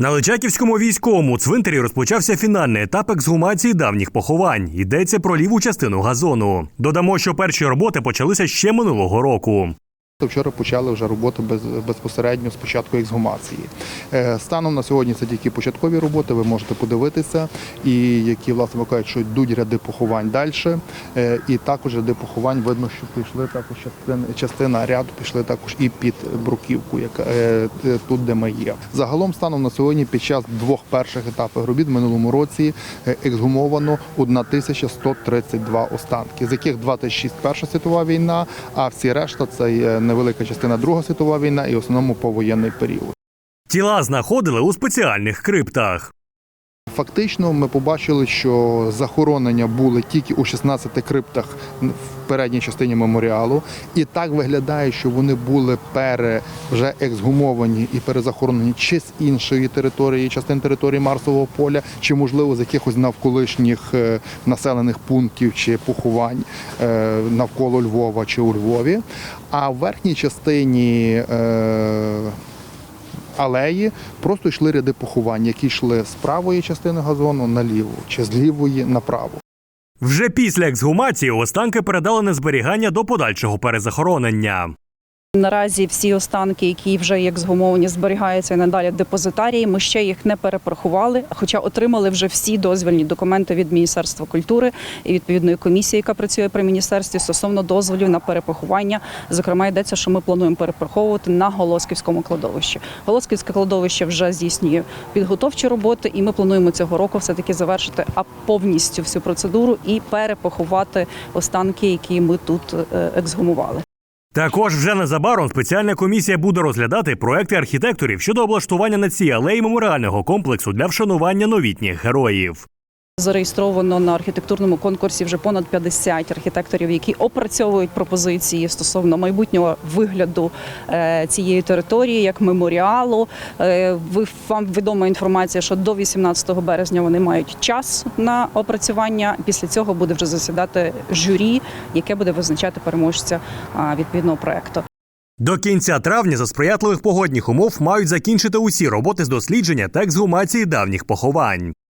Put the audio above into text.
На Личаківському військовому цвинтарі розпочався фінальний етап ексгумації давніх поховань. Йдеться про ліву частину газону. Додамо, що перші роботи почалися ще минулого року. Вчора почали вже роботи без, безпосередньо з початку ексгумації. Е, Станом на сьогодні це тільки початкові роботи, ви можете подивитися, і які власне кажуть, що йдуть ряди поховань далі. Е, І також ряди поховань видно, що пішли також частина, частина ряду пішли також і під бруківку, яка е, тут, де ми є. Загалом станом на сьогодні під час двох перших етапів робіт в минулому році ексгумовано 1132 останки, з яких 26 Перша світова війна, а всі решта це невелика частина Друга світова війна і в основному повоєнний період. Тіла знаходили у спеціальних криптах. Фактично, ми побачили, що захоронення були тільки у 16 криптах в передній частині меморіалу, і так виглядає, що вони були пере вже ексгумовані і перезахоронені чи з іншої території, частин території Марсового поля, чи можливо з якихось навколишніх е, населених пунктів чи поховань е, навколо Львова чи у Львові. А в верхній частині е, алеї просто йшли ряди поховань, які йшли з правої частини газону наліво чи з лівої направо. Вже після ексгумації останки передали на зберігання до подальшого перезахоронення. Наразі всі останки, які вже є ексгумовані, зберігаються і надалі депозитарії. Ми ще їх не перепорахували, хоча отримали вже всі дозвільні документи від Міністерства культури і відповідної комісії, яка працює при міністерстві стосовно дозволів на перепоховання. Зокрема, йдеться, що ми плануємо перепораховувати на Голосківському кладовищі. Голосківське кладовище вже здійснює підготовчі роботи, і ми плануємо цього року все таки завершити повністю всю процедуру і перепоховати останки, які ми тут е, ексгумували. Також вже незабаром спеціальна комісія буде розглядати проекти архітекторів щодо облаштування на цій алеї меморіального комплексу для вшанування новітніх героїв. Зареєстровано на архітектурному конкурсі вже понад 50 архітекторів, які опрацьовують пропозиції стосовно майбутнього вигляду е, цієї території як меморіалу. Е, вам відома інформація, що до 18 березня вони мають час на опрацювання. Після цього буде вже засідати журі, яке буде визначати переможця відповідного проекту. До кінця травня за сприятливих погодних умов мають закінчити усі роботи з дослідження та ексгумації давніх поховань.